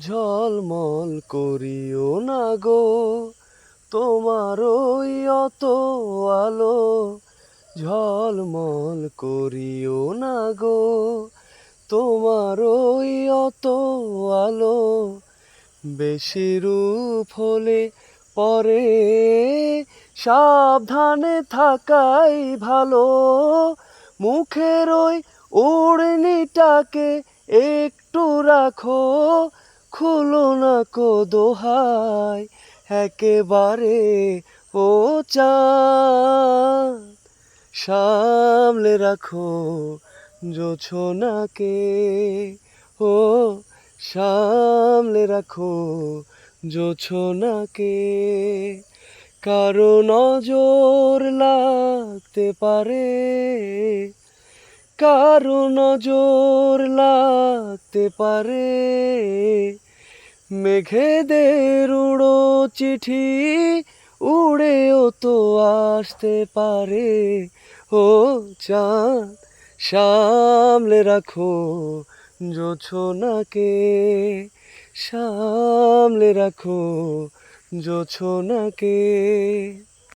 ঝলমল করিও না গো, তোমার ওই অত আলো ঝলমল করিও না গো, তোমার ওই অত আলো বেশি রূপ হলে পরে সাবধানে থাকাই ভালো। মুখের ওই ওড়নিটাকে একটু রাখো খুলো না কো দোহাই, একেবারে ও চাঁদ। সামলে রাখো জোছনাকে, ও সামলে রাখো জোছনাকে। কারও নজর লাগতে পারে, কারও নজর লাগতে পারে। মেঘেদের উড়ো চিঠি উড়েও তো আসতে পারে। ও চাঁদ, সামলে রাখো জোছনাকে। সামলে রাখো জোছনাকে।